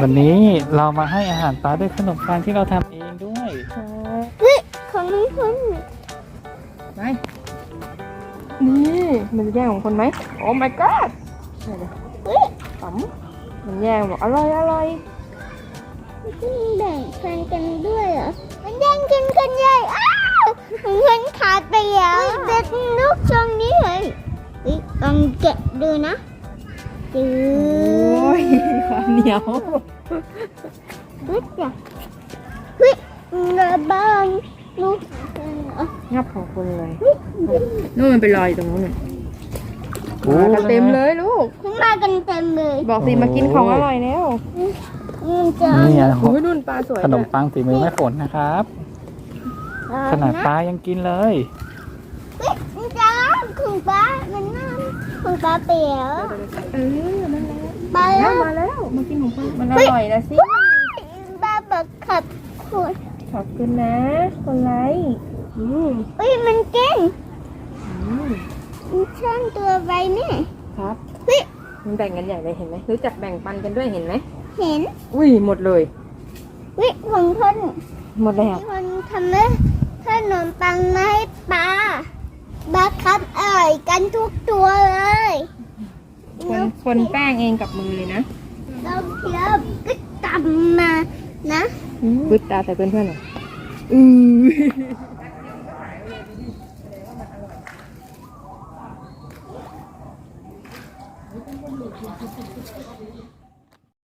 วันนี้เรามาให้อาหารปลาด้วยขนมปังที่เราทำเองด้วยเฮ้ยของน้องคุณไปนี่มันจะแย่งของคนไหมโอ้ my god เดี๋ยวเฮ้ยๆปั๊มมันแย่งบอกอร่อยอร่อยมันแบ่งพันกันด้วยเหรอ มันแย่งกันกันใหญ่อ้าวเงินขาดไปแล้วเด็กลูกช่องนี้เลยเฮ้ยลองแกะดูนะ จืโอ้ยความเหนียวเฮ้ยจ้ะเฮ้ยเงาบ้านลูกเหรองับของคนเลยนู่นมันเป็นรอยตรงนู้นน่ะโอ้ มากันเต็มเลยลูก ขึ้นมากันเต็มเลยบอกสิมากินของอร่อยแล้วมันจะนี่ไงโอ้ยนุ่นปลาสวยขนมด้วยปังฝีมือแม่ฝนนะครับ ขนาดปลายังกินเลยเฮ้ยมันจะ ของป้ามันน้ำของป้าเปรี้ยวเออนั่นแหละป้าแล้แล้ววมาแล้วมากินของป้ามันอร่อยนะสิป้าบอกขับขวดขอบคุณนะ คนไลค์อืมเฮ้ยมันเก่งอืมมันช่างตัวไปเนี่ยครับเฮ้ยมันแบ่งกันใหญ่เลยเห็นไหมรู้จักแบ่งปันกันด้วยเห็นไหมเห็น อุ้ยหมดเลยเฮ้ยของคนหมดแล้วคนทำให้ขนมปังมาให้ปลา บักคับอร่อยกันทุกตัวเลยคนคนแป้งเองกับมือเลยนะเราเคี้ยวก็ตำมานะบึดตาใส่เพื่อนๆหน่อยอือ